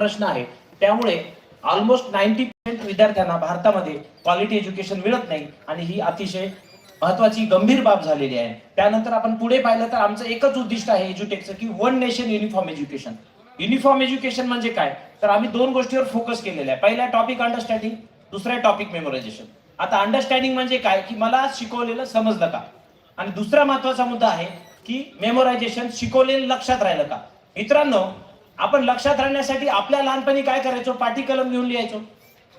प्रश्न आहे. त्यामुळे ऑलमोस्ट नाईन्टी पर्सेंट विद्यार्थ्यांना भारतामध्ये क्वालिटी एज्युकेशन मिळत नाही आणि ही अतिशय महत्वाची गंभीर बाब झालेली आहे. त्यानंतर आपण पुढे पाहिलं तर आमचं एकच उद्दिष्ट आहे एज्युटेकचं की one nation uniform education uniform education म्हणजे काय? तर आम्ही दोन गोष्टीवर फोकस केलेला आहे पहिला टॉपिक अंडरस्टँडिंग दुसरा टॉपिक मेमोरायझेशन आता अंडरस्टँडिंग म्हणजे काय? की मला शिकवलेलं समजलं का? आणि दुसरा महत्त्वाचा मुद्दा आहे की मेमोरायझेशन शिकवलेलं लक्षात राहिलं का? मित्रांनो आपण लक्षात राहण्यासाठी आपल्या लहानपणी काय करायचो? पाठी कलम घेऊन लिहायचो.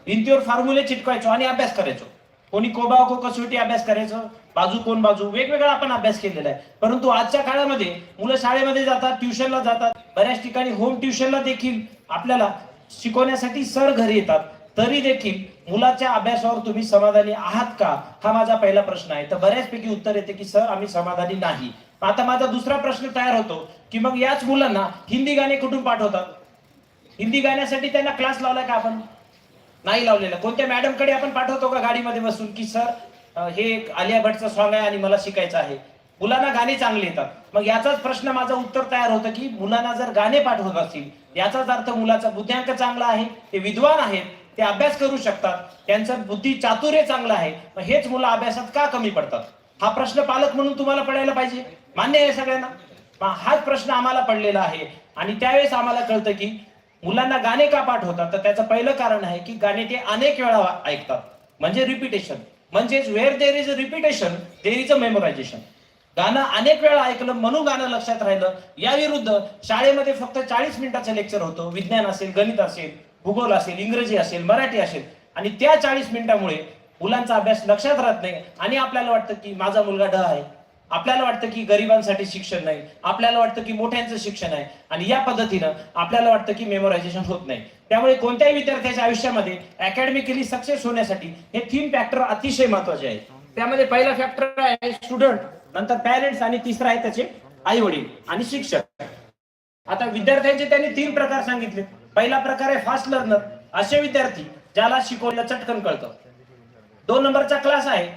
भिंतीवर फॉर्म्युले चिटकायचो आणि अभ्यास करायचो. कोणी कोबा को कसोटी अभ्यास करायचं. बाजू कोण बाजू? वेगवेगळा आपण अभ्यास केलेला आहे. परंतु आजच्या काळामध्ये मुलं शाळेमध्ये जातात ट्युशनला जातात. बऱ्याच ठिकाणी होम ट्युशनला देखील आपल्याला शिकवण्यासाठी सर घरी येतात. तरी देखील मुलाच्या अभ्यासावर तुम्ही समाधानी आहात का? हा माझा पहिला प्रश्न आहे. तर बऱ्याचपैकी उत्तर येते की सर आम्ही समाधानी नाही. आता माझा दुसरा प्रश्न तयार होतो. की मग याच मुलांना हिंदी गाणे कुठून पाठवतात? हिंदी गाण्यासाठी त्यांना क्लास लावलाय का आपण? नाही लावलेला. कोणत्या मॅडमकडे आपण पाठवतो का गाडीमध्ये बसून? की सर हे एक आलिया भटचं सॉंग आहे आणि मला शिकायचं आहे. मुलांना गाणे चांगले येतात. मग याचाच प्रश्न माझं उत्तर तयार होतं की मुलांना जर गाणे पाठवत असतील याचाच अर्थ मुलाचा बुद्ध्यांक चांगला आहे ते विद्वान आहेत ते अभ्यास करू शकतात त्यांचं बुद्धी चातुर्य चांगलं आहे मग हेच मुलं अभ्यासात का कमी पडतात? हा प्रश्न पालक म्हणून तुम्हाला पडायला पाहिजे. मान्य आहे सगळ्यांना? मग हाच प्रश्न आम्हाला पडलेला आहे. आणि त्यावेळेस आम्हाला कळतं की मुलांना गाणे का पाठवतात तर त्याचं पहिलं कारण आहे की गाणे ते अनेक वेळा ऐकतात. म्हणजे रिपिटेशन म्हणजेच where there is a repetition there is a memorization गाणं अनेक वेळा ऐकलं म्हणून गाणं लक्षात राहिलं. या विरुद्ध शाळेमध्ये फक्त चाळीस मिनिटाचं लेक्चर होतं. विज्ञान असेल गणित असेल भूगोल असेल इंग्रजी असेल मराठी असेल. आणि त्या चाळीस मिनिटामुळे मुलांचा अभ्यास लक्षात राहत नाही. आणि आपल्याला वाटतं की माझा मुलगा ढ आहे. आपल्याला वाटतं की गरिबांसाठी शिक्षण नाही आपल्याला वाटतं की मोठ्यांचं शिक्षण आहे आणि या पद्धतीनं आपल्याला वाटतं की मेमोरायझेशन होत नाही. त्यामुळे कोणत्याही विद्यार्थ्याच्या आयुष्यामध्ये अकॅडमिकली सक्सेस होण्यासाठी हे तीन फॅक्टर अतिशय महत्त्वाचे आहेत. त्यामध्ये पहिला फॅक्टर आहे स्टुडंट नंतर पॅरेंट्स आणि तिसरा आहे त्याचे आई वडील आणि शिक्षक. आता विद्यार्थ्यांचे त्यांनी तीन प्रकार सांगितले. पहिला प्रकार आहे फास्ट लर्नर असे विद्यार्थी ज्याला शिकवलं चटकन कळतं. दोन नंबरचा क्लास आहे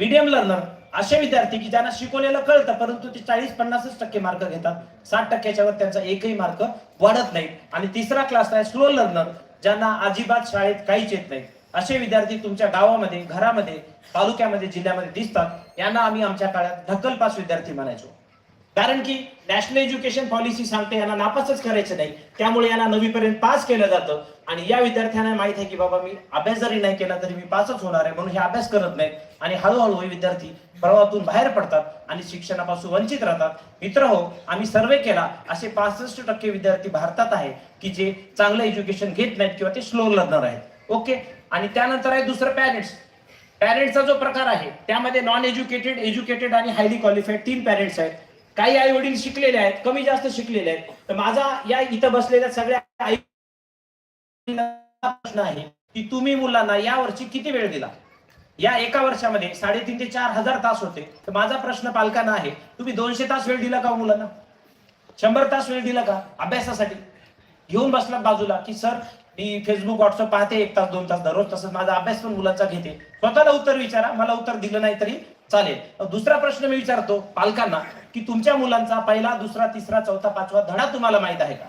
मीडियम लर्नर असे विद्यार्थी की ज्यांना शिकवलेलं कळतं परंतु ते चाळीस पन्नासच टक्के मार्क घेतात. साठ टक्क्याच्या वर त्यांचा एकही मार्क वाढत नाही. आणि तिसरा क्लास आहे स्लो लर्नर ज्यांना अजिबात शाळेत काहीच येत नाही. असे विद्यार्थी तुमच्या गावामध्ये घरामध्ये तालुक्यामध्ये जिल्ह्यामध्ये दिसतात. यांना आम्ही आमच्या काळात ढकल पास विद्यार्थी म्हणायचो. कारण की नॅशनल एज्युकेशन पॉलिसी सांगते यांना नापासच करायचं नाही. त्यामुळे यांना नवीपर्यंत पास केलं जातं. आणि या विद्यार्थ्यांना माहीत आहे की बाबा मी अभ्यास जरी नाही केला तरी मी पासच होणार आहे म्हणून हे अभ्यास करत नाहीत. आणि हळूहळू हे विद्यार्थी प्रवाहातून बाहेर पडतात आणि शिक्षणापासून वंचित राहतात. मित्र हो आम्ही सर्वे केला असे पासष्ट टक्के विद्यार्थी भारतात आहे की जे चांगलं एज्युकेशन घेत नाहीत किंवा ते स्लो लर्नर आहेत. ओके? आणि त्यानंतर आहे दुसरं पॅरेंट्स पॅरेंट्सचा जो प्रकार आहे त्यामध्ये नॉन एज्युकेटेड एज्युकेटेड आणि हायली क्वालिफाईड तीन पॅरेंट्स आहेत. काही आई वडील शिकलेले आहेत कमी जास्त शिकलेले आहेत. तर माझा या इथं बसलेल्या सगळ्या आई प्रश्न आहे की तुम्ही मुलांना या वर्षी किती वेळ दिला? या एका वर्षामध्ये साडेतीन ते चार हजार तास होते. तर माझा प्रश्न पालकांना आहे तुम्ही दोनशे तास वेळ दिला का हो मुलांना? शंभर तास वेळ दिला का अभ्यासासाठी? घेऊन बसला बाजूला की सर मी फेसबुक व्हॉट्सअप पाहते एक तास दोन तास दररोज तसंच माझा अभ्यास पण मुलांचा घेते. स्वतःला उत्तर विचारा मला उत्तर दिलं नाही तरी चालेल. दुसरा प्रश्न मी विचारतो पालकांना की तुमच्या मुलांचा पहिला दुसरा तिसरा चौथा पाचवा धडा तुम्हाला माहीत आहे का?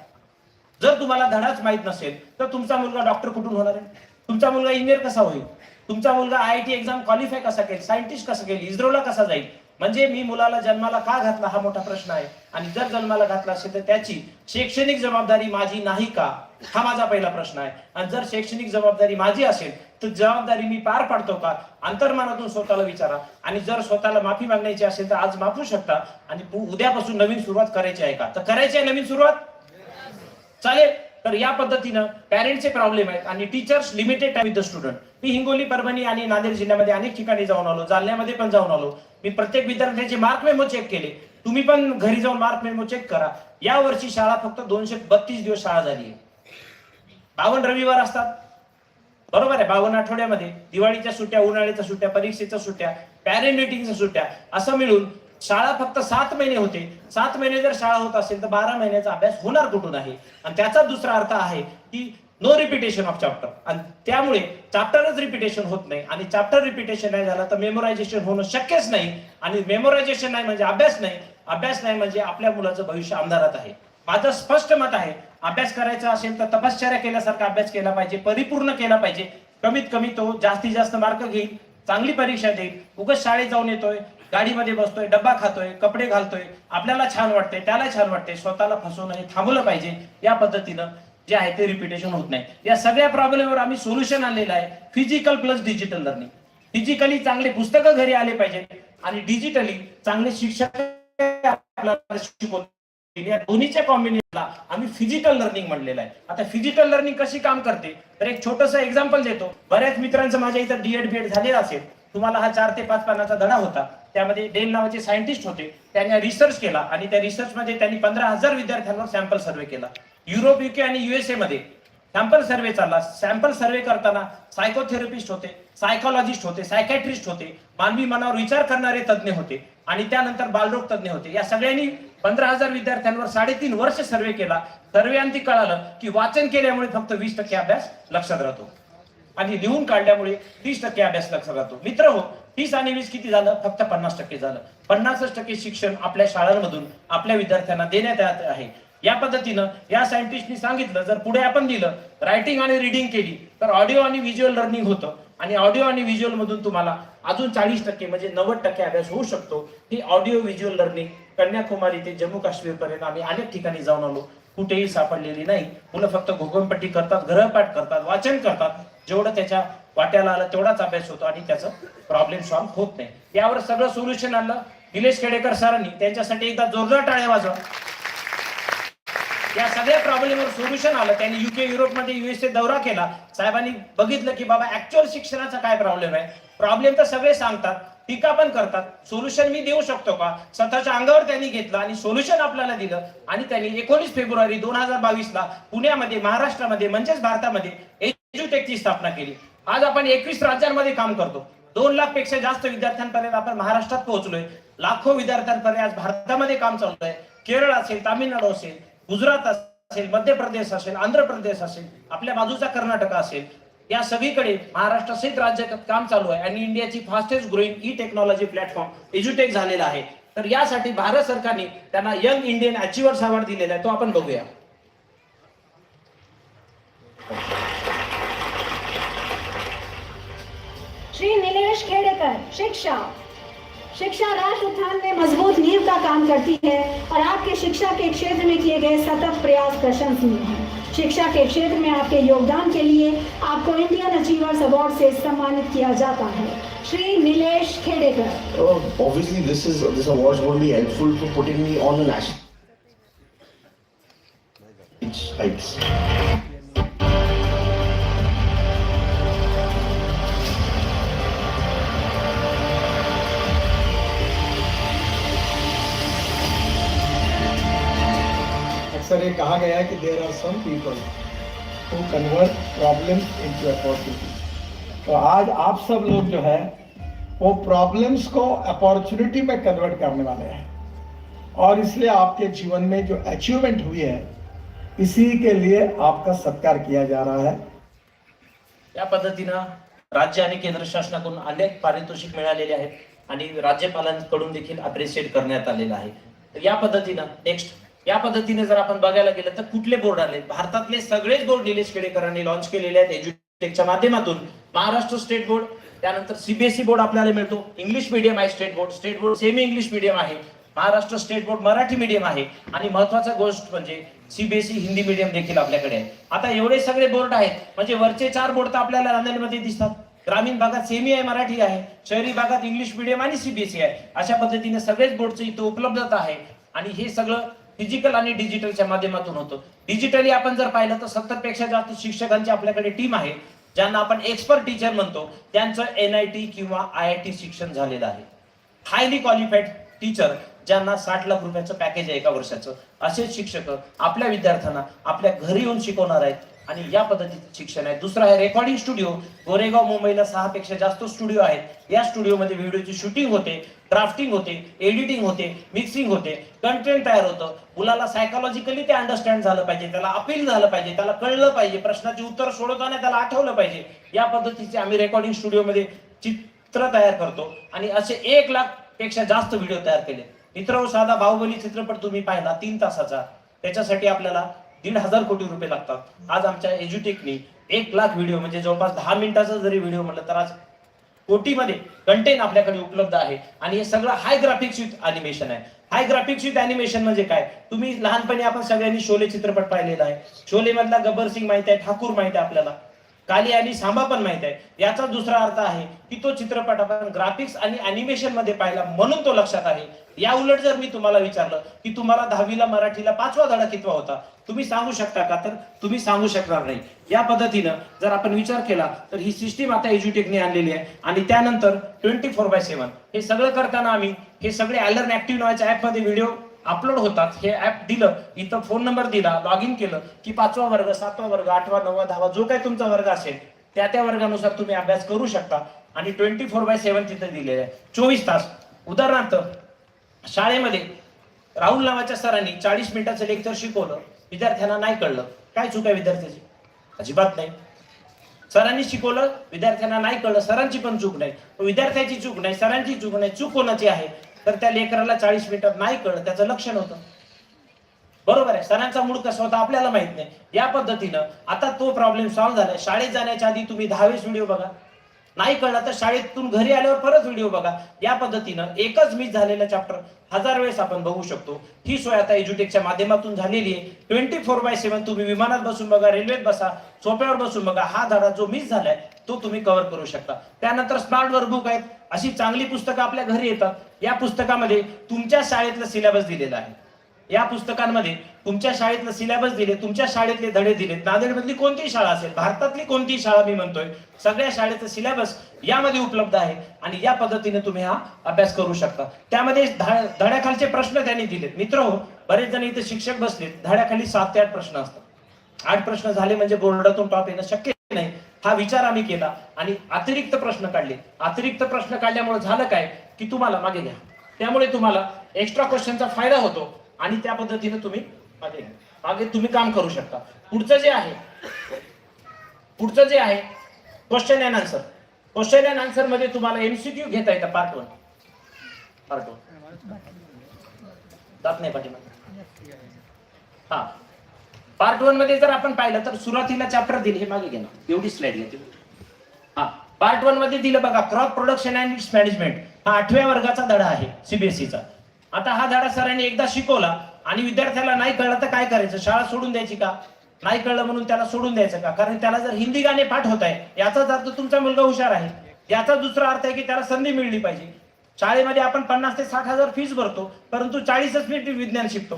जर तुम्हाला धडाच माहीत नसेल तर तुमचा मुलगा डॉक्टर कुठून होणार आहे? तुमचा मुलगा इंजिनियर कसा होईल? तुमचा मुलगा आय टी एक्झाम क्वालिफाय कसा केल सायंटिस्ट कसा केल इस्रोला कसा जाईल? म्हणजे मी मुलाला जन्माला का घातला हा मोठा प्रश्न आहे. आणि जर जन्माला घातला असेल तर त्याची शैक्षणिक जबाबदारी माझी नाही का? हा माझा पहिला प्रश्न आहे. आणि जर शैक्षणिक जबाबदारी माझी असेल तर जबाबदारी मी पार पाडतो का? अंतर्मानातून स्वतःला विचारा. आणि जर स्वतःला माफी मागण्याची असेल तर आज माफू शकता. आणि उद्यापासून नवीन सुरुवात करायची आहे का? तर करायची आहे नवीन सुरुवात? चालेल? तर या पद्धतीनं पॅरेंटचे प्रॉब्लेम आहेत आणि teachers limited time with the student मी हिंगोली परभणी आणि नांदेड जिल्ह्यामध्ये अनेक ठिकाणी जाऊन आलो जालन्यामध्ये पण जाऊन आलो. मी प्रत्येक विद्यार्थ्यांचे मार्क मेमो चेक केले. तुम्ही पण घरी जाऊन मार्क मेमो चेक करा. या वर्षी शाळा फक्त दोनशे बत्तीस दिवस शाळा झाली आहे बावन्न रविवार असतात. बरोबर आहे बावन्न आठवड्यामध्ये. दिवाळीच्या सुट्ट्या उन्हाळ्याच्या सुट्ट्या परीक्षेच्या सुट्ट्या पॅरेंट मिटिंगच्या सुट्ट्या असं मिळून शाळा फक्त सात महिने होते. सात महिने जर शाळा होत असेल तर बारा महिन्याचा अभ्यास होणार कुठून आहे? आणि त्याचा दुसरा अर्थ आहे की नो रिपिटेशन ऑफ चॅप्टर आणि त्यामुळे चॅप्टरच रिपिटेशन होत नाही. आणि चॅप्टर रिपिटेशन नाही झालं तर मेमोरायझेशन होणं शक्यच नाही. आणि मेमोरायझेशन नाही म्हणजे अभ्यास नाही. अभ्यास नाही म्हणजे आपल्या मुलाचं भविष्य अंधारात आहे. माझं स्पष्ट मत आहे अभ्यास करायचा असेल तर तपश्चर्या केल्यासारखा अभ्यास केला पाहिजे परिपूर्ण केला पाहिजे. कमीत कमी तो जास्तीत जास्त मार्क घेईल चांगली परीक्षा देईल. उगाच शाळेत जाऊन येतोय गाडीमध्ये बसतोय डब्बा खातोय कपडे घालतोय. आपल्याला छान वाटतंय त्याला छान वाटतंय. स्वतःला फसवणं हे थांबवलं पाहिजे. या पद्धतीनं जे आहे ते रिपिटेशन होत नाही. या सगळ्या प्रॉब्लेमवर आम्ही सोल्युशन आणलेलं आहे. Physical plus digital learning physically चांगले पुस्तकं घरी आले पाहिजेत. आणि डिजिटली चांगले शिक्षक आपल्याला शिकवतील. या दोन्हीच्या कॉम्बिनेशनला आम्ही फिजिकल लर्निंग म्हणलेलं आहे. आता फिजिकल लर्निंग कशी काम करते? तर एक छोटस एक्झाम्पल देतो. बऱ्याच मित्रांचं माझ्या इथं डीएड बीएड झालेलं असेल. तुम्हाला हा चार ते पाच पानाचा धडा होता. त्यामध्ये डेल नावाचे सायंटिस्ट होते. त्यांनी रिसर्च केला आणि त्या रिसर्च मध्ये त्यांनी पंधरा हजार विद्यार्थ्यांवर सॅम्पल सर्वे केला. युरोप युके आणि युएसए मध्ये सॅम्पल सर्वे चालला. सॅम्पल सर्वे करताना सायकोथेरपिस्ट होते सायकोलॉजिस्ट होते सायकॅट्रिस्ट होते मानवी मनावर विचार करणारे तज्ज्ञ होते आणि त्यानंतर बालरोग तज्ज्ञ होते. या सगळ्यांनी पंधरा हजार विद्यार्थ्यांवर साडेतीन सर्वे सर्वे केला. सर्वेअंती कळालं की वाचन केल्यामुळे फक्त वीस टक्के अभ्यास लक्षात राहतो. आणि लिहून काढल्यामुळे तीस टक्के अभ्यास लक्षात राहतो. मित्र हो तीस आणि वीस किती झालं? फक्त पन्नास टक्के झालं. पन्नासच टक्के शिक्षण आपल्या शाळांमधून आपल्या विद्यार्थ्यांना देण्यात येत आहे. या पद्धतीनं या सायंटिस्टनी सांगितलं जर पुढे आपण दिलं रायटिंग आणि रिडिंग केली तर ऑडिओ आणि व्हिज्युअल लर्निंग होतं. आणि ऑडिओ आणि व्हिज्युअल मधून तुम्हाला अजून चाळीस टक्के म्हणजे नव्वद टक्के अभ्यास होऊ शकतो. ही ऑडिओ व्हिज्युअल लर्निंग कन्याकुमारी ते जम्मू काश्मीर पर्यंत आम्ही अनेक ठिकाणी जाऊन आलो. कुठेही सापडलेली नाही. मुलं फक्त घोगमपट्टी करतात ग्रहपाठ करतात वाचन करतात. जेवढं त्याच्या वाट्याला आलं तेवढाच अभ्यास होतो आणि त्याचं प्रॉब्लेम सॉल्व्ह होत नाही. यावर सगळं सोल्युशन आणलं. निलेश खेडेकर सरांनी. त्यांच्यासाठी एकदा जोरदार टाळ्या वाजवा. या सगळ्या प्रॉब्लेमवर सोल्युशन आलं. त्यांनी युके युरोपमध्ये युएसए दौरा केला. साहेबांनी बघितलं की बाबा ऍक्च्युअल शिक्षणाचा काय प्रॉब्लेम आहे? प्रॉब्लेम तर सगळे सांगतात. टीका पण करतात. सोल्युशन मी देऊ शकतो का? स्वतःच्या अंगावर त्यांनी घेतलं आणि सोल्युशन आपल्याला दिलं. आणि त्यांनी एकोणीस फेब्रुवारी दोन हजार बावीस ला पुण्यामध्ये महाराष्ट्रामध्ये म्हणजेच भारतामध्ये एज्युटेकची स्थापना केली. आज आपण एकवीस राज्यांमध्ये काम करतो. दोन लाखपेक्षा जास्त विद्यार्थ्यांपर्यंत आपण महाराष्ट्रात पोहोचलोय. लाखो विद्यार्थ्यांपर्यंत आज भारतामध्ये काम चालू आहे केरळ असेल तामिळनाडू असेल गुजरात असेल मध्य प्रदेश असेल आंध्र प्रदेश असेल आपल्या बाजूचा कर्नाटक असेल या सगळीकडे महाराष्ट्रासहित राज्यात काम चालू आहे आणि इंडियाची fastest growing e technology platform एज्युटेक झालेला आहे. तर यासाठी भारत सरकारने त्यांना यंग इंडियन अचिव्हर्स अवॉर्ड दिलेला आहे. तो आपण बघूया. नीलेश शिक्षा। शिक्षा राष्ट्र उत्थान में मज़बूत नींव का काम करती है और आपके शिक्षा के क्षेत्र में किए गए सतत प्रयास प्रशंसनीय हैं। शिक्षा के क्षेत्र में आपके योगदान के लिए आपको इंडियन अचीवर्स अवार्ड से सम्मानित किया जाता है। Shri Nilesh Khedekar. Uh, obviously, this is this award is going to be helpful for putting me अक्सर ये कहा गया है कि there are some people who convert problems into opportunity तो आज आप सब लोग जो है, वो प्रॉब्लम्स को अपॉर्चुनिटी में कन्वर्ट करने वाले हैं। और इसलिए आपके जीवन में जो अचीवमेंट हुई है, इसी के लिए आपका सत्कार किया जा रहा है। या पद्धतीनं राज्य आणि केंद्र शासनाकडून अनेक पारितोषिक मिळालेले आहेत आणि राज्यपालांकडून देखील अप्रिशिएट करण्यात आलेलं आहे. या पद्धतीनं नेक्स्ट या पद्धतीने जर आपण बघायला गेलं तर कुठले बोर्ड आले भारतातले सगळेच बोर्ड निलेश केडेकरांनी लॉन्च केलेले आहेत एज्युटेकच्या माध्यमातून. महाराष्ट्र स्टेट बोर्ड त्यानंतर सीबीएसई बोर्ड आपल्याला मिळतो. इंग्लिश मीडियम आहे state board state board semi English medium आहे. Maharashtra state board Marathi medium आहे. आणि महत्त्वाचा गोष्ट म्हणजे सीबीएसई हिंदी मीडियम देखील आपल्याकडे आहे. आता एवढे सगळे बोर्ड आहेत. म्हणजे वरचे चार बोर्ड तर आपल्याला नांदेडमध्ये दिसतात. ग्रामीण भागात सेमी आहे मराठी आहे. शहरी भागात इंग्लिश मीडियम आणि सीबीएसई आहे. अशा पद्धतीने सगळेच बोर्डची इथं उपलब्धता आहे. आणि हे सगळं फिजिकल आणि डिजिटलच्या माध्यमातून होतो. डिजिटली आपण जर पाहिलं तर सत्तरपेक्षा जास्त शिक्षकांची आपल्याकडे टीम आहे ज्यांना आपण एक्सपर्ट टीचर म्हणतो. त्यांचं एन आय टी किंवा आय आय टी शिक्षण झालेलं आहे. हायली क्वालिफाईड टीचर ज्यांना साठ लाख रुपयाचं पॅकेज आहे एका वर्षाचं. असे शिक्षक आपल्या विद्यार्थ्यांना आपल्या घरी येऊन शिकवणार आहेत. आणि या पद्धतीचं शिक्षण आहे. दुसरं आहे रेकॉर्डिंग स्टुडिओ गोरेगाव मुंबईला सहा पेक्षा जास्त स्टुडिओ आहेत. या स्टुडिओमध्ये व्हिडिओची शूटिंग होते ड्राफ्टिंग होते एडिटिंग होते मिक्सिंग होते. कंटेंट तयार होतं. मुलाला सायकोलॉजिकली ते अंडरस्टँड झालं पाहिजे. त्याला अपील झालं पाहिजे. त्याला कळलं पाहिजे. प्रश्नाची उत्तर सोडवताना त्याला आठवलं पाहिजे. या पद्धतीचे आम्ही रेकॉर्डिंग स्टुडिओमध्ये चित्र तयार करतो. आणि असे एक लाखपेक्षा जास्त व्हिडिओ तयार केले. मित्र साधा बाहुबली चित्रपट तुम्ही पाहिला तीन तासाचा. त्याच्यासाठी आपल्याला दीड हजार कोटी रुपये लागतात. आज आमच्या एज्युटेकनी एक लाख व्हिडिओ म्हणजे जवळपास दहा मिनिटाचा जरी व्हिडिओ म्हटलं तर आज कोटीमध्ये कंटेंट आपल्याकडे उपलब्ध आहे. आणि हे सगळं हाय ग्राफिक्स विथ अॅनिमेशन आहे. हाय ग्राफिक्स विथ अॅनिमेशन म्हणजे काय? तुम्ही लहानपणी आपण सगळ्यांनी शोले चित्रपट पाहिलेला आहे. शोले मधला गब्बर सिंग माहीत आहे ठाकूर माहिती आहे आपल्याला. काली आणि सांबा पण माहीत आहे. याचा दुसरा अर्थ आहे की तो चित्रपट आपण ग्राफिक्स आणि अॅनिमेशनमध्ये पाहिला म्हणून तो लक्षात आहे. या उलट जर मी तुम्हाला विचारलं की तुम्हाला दहावीला मराठीला पाचवा धडा कितवा होता तुम्ही सांगू शकता का? तर तुम्ही सांगू शकणार नाही. या पद्धतीनं जर आपण विचार केला तर ही सिस्टीम आता एज्युटेकने आणलेली आहे. आणि त्यानंतर ट्वेंटी फोर बाय सेव्हन हे सगळं करताना आम्ही हे सगळे अलर्न ऍक्टिव्ह नावाच्या ऍपमध्ये व्हिडिओ अपलोड होतात. हे ऍप दिलं इथं फोन नंबर दिला लॉग इन केलं की पाचवा वर्ग सातवा वर्ग आठवा नववा दहावा जो काही तुमचा वर्ग असेल त्या त्या वर्गानुसार तुम्ही अभ्यास करू शकता. आणि ट्वेंटी फोर बाय सेव्हन तिथे दिलेले आहे. चोवीस तास. उदाहरणार्थ शाळेमध्ये राहुल नावाच्या सरांनी चाळीस मिनिटाचं लेक्चर शिकवलं. विद्यार्थ्यांना नाही कळलं. काय चूक आहे विद्यार्थ्याची? अजिबात नाही. सरांनी शिकवलं विद्यार्थ्यांना नाही कळलं. सरांची पण चूक नाही. विद्यार्थ्याची चूक नाही सरांची चूक नाही. चूक कोणाची आहे? तर त्या लेकराला चाळीस मिनिटात नाही कळलं. त्याचं लक्ष नव्हतं. बरोबर आहे. सरांचा मूड कसा होता आपल्याला माहीत नाही. या पद्धतीनं आता तो प्रॉब्लेम सॉल्व्ह झाला. शाळेत जाण्याच्या आधी तुम्ही दहावीस व्हिडिओ बघा. नाही कळलं तर शाळेतून घरी आल्यावर परत व्हिडिओ बघा. या पद्धतीनं एकच मिस झालेला चॅप्टर हजार वेळेस आपण बघू शकतो. ही सोय आता एज्युटेकच्या माध्यमातून झालेली आहे. ट्वेंटी फोर बाय सेव्हन तुम्ही विमानात बसून बघा रेल्वेत बसा सोप्यावर बसून बघा. हा धडा जो मिस झालाय तो तुम्ही कव्हर करू शकता. त्यानंतर स्मार्ट वर्कबुक आहेत. अशी चांगली पुस्तकं आपल्या घरी येतात. या पुस्तकामध्ये तुमच्या शाळेतला सिलेबस दिलेला आहे. या पुस्तकांमध्ये तुमच्या शाळेतलं सिलेबस दिले तुमच्या शाळेतले धडे दिले नांदेडमधली कोणतीही शाळा असेल भारतातली कोणतीही शाळा मी म्हणतोय सगळ्या शाळेचं सिलेबस यामध्ये उपलब्ध आहे आणि या पद्धतीने तुम्ही हा अभ्यास करू शकता. त्यामध्ये धड्याखालचे प्रश्न त्यांनी दिलेत. मित्र हो बरेच जण इथे शिक्षक बसलेत. धड्याखाली सात ते आठ प्रश्न असतात. आठ प्रश्न झाले म्हणजे बोर्डातून टॉप येणं शक्य नाही. हा विचार आम्ही केला आणि अतिरिक्त प्रश्न काढले. अतिरिक्त प्रश्न काढल्यामुळे झालं काय? की तुम्हाला मागे घ्या. त्यामुळे तुम्हाला एक्स्ट्रा क्वेश्चनचा फायदा होतो. आणि त्या पद्धतीने तुम्ही मागे घ्या. मागे तुम्ही काम करू शकता. पुढचं जे आहे पुढचं जे आहे question and answer question and आन्सरमध्ये तुम्हाला एमसीक्यू घेता येतं पार्ट वन पार्ट वन जात नाही पाठीमागे. हा. पार्ट वनमध्ये जर आपण पाहिलं तर सुरुवातीला चॅप्टर दिले हे मागे घेणं एवढी स्लाइड घेते. हा. पार्ट वनमध्ये दिलं बघा crop production and its management हा आठव्या वर्गाचा धडा आहे सीबीएसईचा आता हा धडा सरांनी एकदा शिकवला आणि विद्यार्थ्याला नाही कळलं तर काय करायचं? शाळा सोडून द्यायची का? नाही कळलं म्हणून त्याला सोडून द्यायचं का? कारण त्याला जर हिंदी गाणे पाठ होत आहे याचाच अर्थ तुमचा मुलगा हुशार आहे याचा दुसरा अर्थ आहे की त्याला संधी मिळली पाहिजे. शाळेमध्ये आपण पन्नास ते साठ हजार फीस भरतो परंतु चाळीसच मिनिट विज्ञान शिकतो.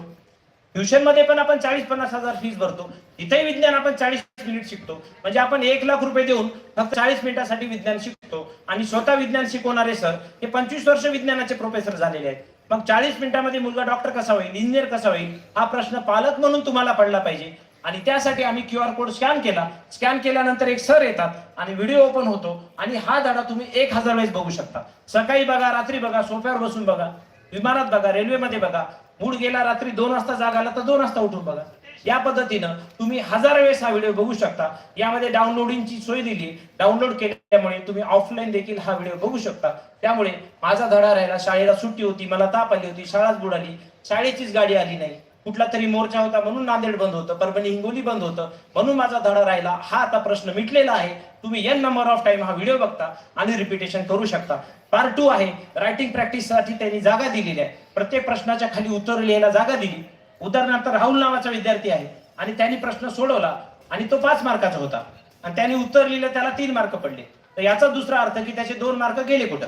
ट्युशनमध्ये पण आपण चाळीस पन्नास हजार फीस भरतो. इथेही विज्ञान आपण चाळीस मिनिट शिकतो. म्हणजे आपण एक लाख रुपये देऊन फक्त चाळीस मिनिटासाठी विज्ञान शिकतो. आणि स्वतः विज्ञान शिकवणारे सर हे पंचवीस वर्ष विज्ञानाचे प्रोफेसर झालेले आहेत. मग चाळीस मिनिटामध्ये मुलगा डॉक्टर कसा होईल इंजिनियर कसा होईल हा प्रश्न पालक म्हणून तुम्हाला पडला पाहिजे. आणि त्यासाठी आम्ही क्यू आर कोड स्कॅन केला. स्कॅन केल्यानंतर एक सर येतात आणि व्हिडिओ ओपन होतो. आणि हा धडा तुम्ही एक हजार वेळेस बघू शकता. सकाळी बघा रात्री बघा सोफ्यावर बसून बघा विमानात बघा रेल्वेमध्ये बघा. मूड गेला रात्री दोन वाजता जाग आला तर दोन वाजता उठून बघा. या पद्धतीनं तुम्ही हजार वेळेस हा व्हिडिओ बघू शकता. यामध्ये डाउनलोडिंगची सोय दिली डाउनलोड केल्यामुळे तुम्ही ऑफलाईन देखील हा व्हिडिओ बघू शकता. त्यामुळे माझा धडा राहिला. शाळेला सुट्टी होती मला ताप आली होती शाळाच बुडाली. शाळेचीच गाडी आली नाही. कुठला तरी मोर्चा होता म्हणून नांदेड बंद होतं परभणी हिंगोली बंद होतं. म्हणून माझा धडा राहिला. हा आता प्रश्न मिटलेला आहे. तुम्ही एन नंबर ऑफ टाइम हा व्हिडिओ बघता आणि रिपिटेशन करू शकता. पार्ट टू आहे. रायटिंग प्रॅक्टिससाठी त्यांनी जागा दिलेली आहे. प्रत्येक प्रश्नाच्या खाली उत्तर लिहायला जागा दिली. उदाहरणार्थ राहुल नावाचा विद्यार्थी आहे आणि त्यांनी प्रश्न सोडवला आणि तो पाच मार्काचा होता. आणि त्यांनी उत्तर लिहिलं त्याला तीन मार्क पडले. तर याचा दुसरा अर्थ की त्याचे दोन मार्क गेले कुठं?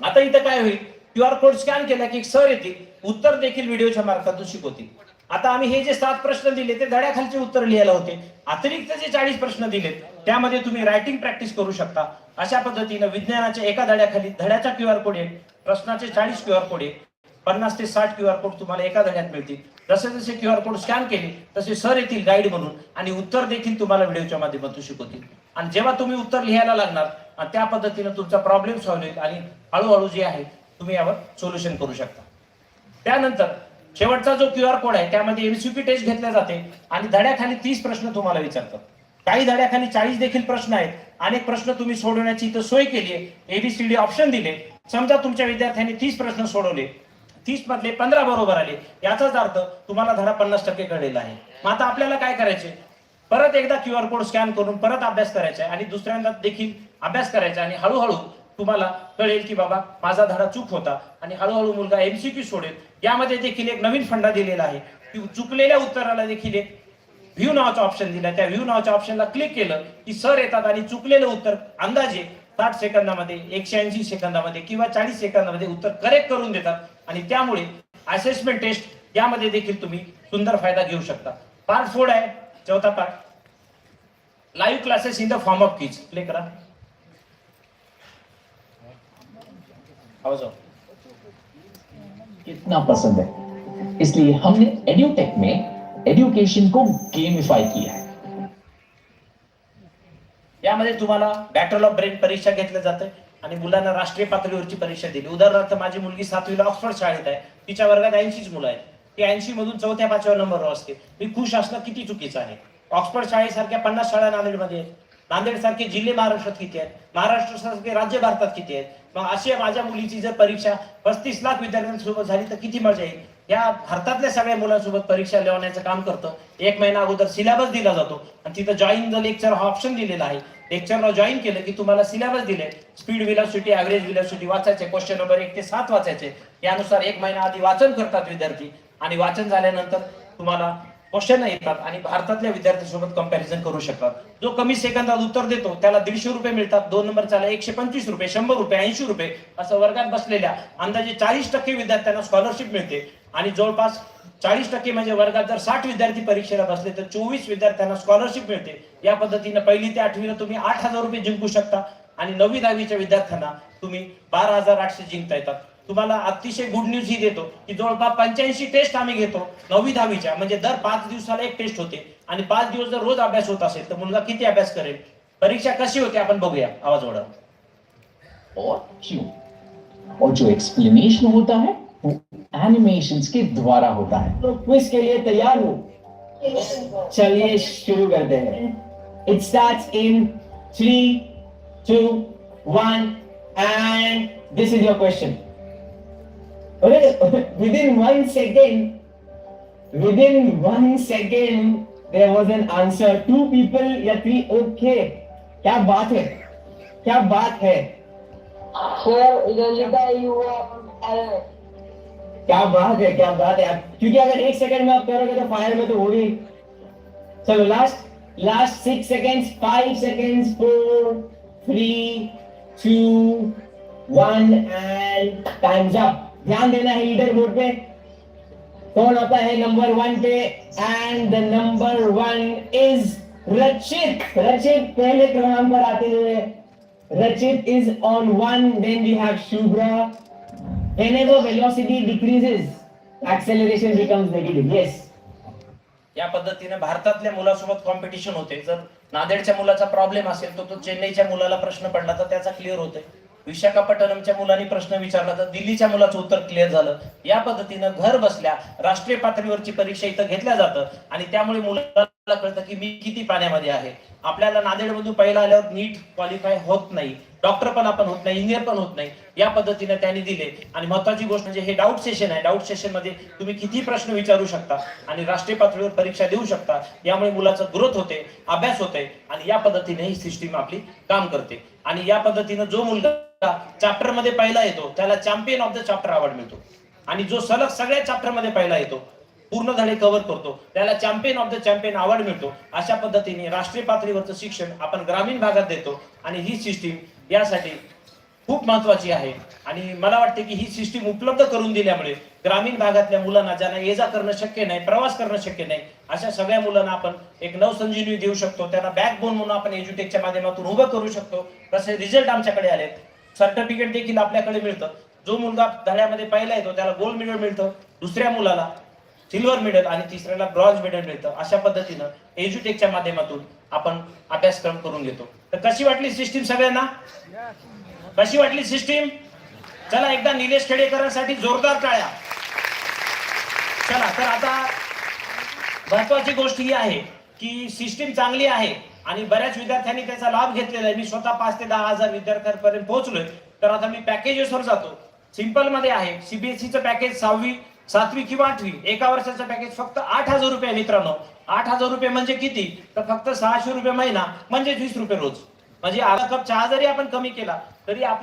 आता इथं काय होईल? क्यू आर कोड स्कॅन केला की सर येतील. उत्तर देखील व्हिडिओच्या मार्फातून शिकवतील. आता आम्ही हे जे सात प्रश्न दिले ते धड्याखालचे उत्तर लिहायला होते. अतिरिक्त जे चाळीस प्रश्न दिलेत त्यामध्ये तुम्ही रायटिंग प्रॅक्टिस करू शकता. अशा पद्धतीनं विज्ञानाच्या एका धड्याखाली धड्याचा क्यू आर कोड येईल. प्रश्नाचे चाळीस क्यू आर कोड येईल. पन्नास ते साठ क्यू आर कोड तुम्हाला एका धड्यात मिळतील. जसे जसे क्यू आर कोड स्कॅन केले तसे सर येतील गाईड म्हणून आणि उत्तर देखील तुम्हाला व्हिडिओच्या माध्यमातून शिकवतील. आणि जेव्हा तुम्ही उत्तर लिहायला लागणार आणि त्या पद्धतीनं तुमचा प्रॉब्लेम सॉल्व्ह होईल आणि हळूहळू जे आहे तुम्ही यावर सोल्युशन करू शकता. त्यानंतर शेवटचा जो क्यू आर कोड आहे त्यामध्ये एमसीपी टेस्ट घेतल्या जाते आणि धड्याखाली तीस प्रश्न तुम्हाला विचारतात. काही धड्याखाली चाळीस देखील प्रश्न आहेत. अनेक प्रश्न तुम्ही सोडवण्याची इथं सोय केली आहे. एबीसीडी ऑप्शन दिले. समजा तुमच्या विद्यार्थ्यांनी तीस प्रश्न सोडवले. तीस मधले पंधरा बरोबर आले. याचाच अर्थ तुम्हाला धडा पन्नास टक्के कळलेला आहे. मग आता आपल्याला काय करायचे परत एकदा क्यू आर कोड स्कॅन करून परत अभ्यास करायचा आहे आणि दुसऱ्यांदा देखील अभ्यास करायचा आहे आणि हळूहळू तुम्हाला कळेल की बाबा माझा धडा चूक होता आणि हळूहळू मुलगा एमसीक्यू सोडेल. यामध्ये देखील एक नवीन फंडा दिलेला आहे. की चुकलेल्या उत्तराला देखील एक व्ह्यू नावाचा ऑप्शन दिला. त्या व्ह्यू नावाच्या ऑप्शनला क्लिक केलं की सर येतात आणि चुकलेलं उत्तर अंदाजे साठ सेकंदामध्ये एकशे ऐंशी सेकंदामध्ये किंवा चाळीस सेकंदामध्ये उत्तर करेक्ट करून देतात. आणि त्यामुळे असेसमेंट टेस्ट यामध्ये देखील तुम्ही सुंदर फायदा घेऊ शकता. पार्ट फोर आहे. चौथा part live classes in the form of quiz play करा. आवाज कितना पसंद है। इसलिए हमने एड्यूटेक में एड्युकेशन को गेमिफाई किया है। यामध्ये तुम्हाला बॅटल ऑफ ब्रेन परीक्षा घेतल्या जाते आणि मुलांना राष्ट्रीय पातळीवरची परीक्षा दिली. उदाहरणार्थ माझी मुलगी सातवीला ऑक्सफर्ड शाळेत आहे. तिच्या वर्गात ऐंशीच मुलं आहेत. ती ऐंशी मधून चौथ्या पाचव्या नंबरवर असते. मी खुश असणं किती चुकीचं आहे? ऑक्सफर्ड शाळेसारख्या पन्नास शाळा नांदेडमध्ये आहेत. नांदेड सारखे जिल्हे महाराष्ट्रात किती आहेत? महाराष्ट्र सारखे राज्य भारतात किती आहेत? मग अशी माझ्या मुलीची जर परीक्षा पस्तीस लाख विद्यार्थ्यांसोबत झाली तर किती मजा येईल? या भारतातल्या सगळ्या मुलांसोबत परीक्षा लिहिण्याचं काम करतं. एक महिना अगोदर सिलेबस दिला जातो. आणि तिथं जॉईन द लेक्चर हा ऑप्शन दिलेला आहे. लेक्चरला जॉईन केलं की तुम्हाला सिलेबस दिले. स्पीड विलॉसिटी ऍव्हरेज विलॉसिटी वाचायचे क्वेश्चन नंबर एक ते सात वाचायचे. यानुसार एक महिना आधी वाचन करतात विद्यार्थी. आणि वाचन झाल्यानंतर तुम्हाला क्वेश्चन येतात आणि भारतातल्या विद्यार्थ्यांसोबत कंपॅरिझन करू शकतात. जो कमी सेकंदात उत्तर देतो त्याला दीडशे रुपये मिळतात. दोन नंबरच्याला एकशे पंचवीस रुपये शंभर रुपये ऐंशी रुपये असं वर्गात बसलेल्या अंदाजे चाळीस टक्के विद्यार्थ्यांना स्कॉलरशिप मिळते. आणि जवळपास चाळीस टक्के म्हणजे वर्गात जर साठ विद्यार्थी परीक्षेला बसले तर चोवीस विद्यार्थ्यांना स्कॉलरशिप मिळते. या पद्धतीने पहिली ते आठवीला तुम्ही आठ हजार रुपये जिंकू शकता आणि नववी दहावीच्या विद्यार्थ्यांना तुम्ही बारा हजार आठशे जिंकता येतात. तुम्हाला अतिशय गुड न्यूज ही देतो की जवळपास पंच्याऐंशी टेस्ट आम्ही घेतो नववी दहावीच्या. म्हणजे दर पाच दिवसाला एक टेस्ट होते. आणि पाच दिवस जर रोज अभ्यास होत असेल तर मुलगा किती अभ्यास करेल? परीक्षा कशी होते? आपण बघूया. आवाज वाढव. और क्यों और जो एक्सप्लेनेशन होता है वो एनिमेशंस के द्वारा होता है। तो क्विज के लिए तैयार हो। चलिए शुरू करते हैं। It starts in three two one and this is your question within one second within one second there was an answer two people या थ्री ओके क्या बात है? क्या बात है? क्या बात है, क्या बात है। क्योंकि अगर एक सेकंड में आप करोगे तो फायर में तो होगी। चलो last last six seconds five seconds four three two one and time's up ध्यान देना है लीडर बोर्ड पे। कौन आता है number one pay? And the number one is Rachit Rachit पहले क्रमांक पर आते हुए। Rachit is on one then we have Shubhra whenever velocity decreases acceleration becomes negative. Yes. या पद्धतीने भारतातल्या मुलासोबत कॉम्पिटिशन होते. जर नांदेडच्या मुलाचा प्रॉब्लेम असेल तर तो चेन्नईच्या मुलाला प्रश्न पडला तर त्याचा क्लिअर होते विशाखापट्टणमच्या मुलांनी प्रश्न विचारला तर दिल्लीच्या मुलाचं उत्तर क्लिअर झालं. या पद्धतीनं घर बसल्या राष्ट्रीय पातळीवरची परीक्षा इथं घेतल्या जातं. आणि त्यामुळे मुलाला कळतं की मी किती पाण्यामध्ये आहे. आपल्याला नांदेडमधून पहिला आल्यावर नीट क्वालिफाय होत नाही. डॉक्टर पण आपण होत नाही इंजिनियर पण होत नाही. या पद्धतीने त्यांनी दिले. आणि महत्वाची गोष्ट म्हणजे हे डाऊट सेशन आहे. डाऊट सेशनमध्ये तुम्ही किती प्रश्न विचारू शकता आणि राष्ट्रीय पातळीवर परीक्षा देऊ शकता. यामुळे मुलाचं ग्रोथ होते अभ्यास होते आणि या पद्धतीने ही सिस्टीम आपली काम करते. आणि या पद्धतीनं जो मुलगा चॅप्टरमध्ये पहिला येतो त्याला champion of the chapter award मिळतो. आणि जो सलग सगळ्या चॅप्टरमध्ये पहिला येतो पूर्ण धडे कव्हर करतो त्याला champion of the champion award मिळतो. अशा पद्धतीने राष्ट्रीय पातळीवरचं शिक्षण आपण ग्रामीण भागात देतो आणि ही सिस्टीम यासाठी खूप महत्वाची आहे. आणि मला वाटते की ही सिस्टीम उपलब्ध करून दिल्यामुळे ग्रामीण भागातल्या मुलांना ज्यांना ये जा करणं शक्य नाही प्रवास करणं शक्य नाही अशा सगळ्या मुलांना आपण एक नवसंजीवनी देऊ शकतो. त्यांना बॅकबोन म्हणून आपण एज्युटेकच्या माध्यमातून उभं करू शकतो. तसे रिझल्ट आमच्याकडे आलेत. सर्टिफिकेट देखील आपल्याकडे मिळतं. जो मुलगा धड्यामध्ये पहिला येतो त्याला गोल्ड मेडल मिळतं. दुसऱ्या मुलाला सिल्वर मेडल आणि तिसऱ्याला ब्रॉन्झ मेडल मिळतं. अशा पद्धतीनं एज्युटेकच्या माध्यमातून आपण अभ्यासक्रम करून घेतो. तर कशी वाटली सिस्टीम सगळ्यांना? कशी वाटली सिस्टीम चला एकदा निलेश खेडेकरांसाठी जोरदार टाळ्या. चला तर आता महत्वाची गोष्ट ही आहे की सिस्टीम चांगली आहे आणि बऱ्याच विद्यार्थ्यांनी त्याचा लाभ घेतलेला आहे. मी स्वतः पाच ते दहा हजार विद्यार्थ्यांपर्यंत पोहोचलोय. तर आता मी पॅकेजेसवर जातो. सिंपलमध्ये आहे. सीबीएसईचं पॅकेज सहावी सातवी किंवा आठवी एका वर्षाचं पॅकेज फक्त आठ हजार रुपये मित्रांनो. आठ हजार रुपये म्हणजे किती? तर फक्त सहाशे रुपये महिना म्हणजे वीस रुपये रोज. म्हणजे अर्धा कप चहा जरी आपण कमी केला तरी आपलं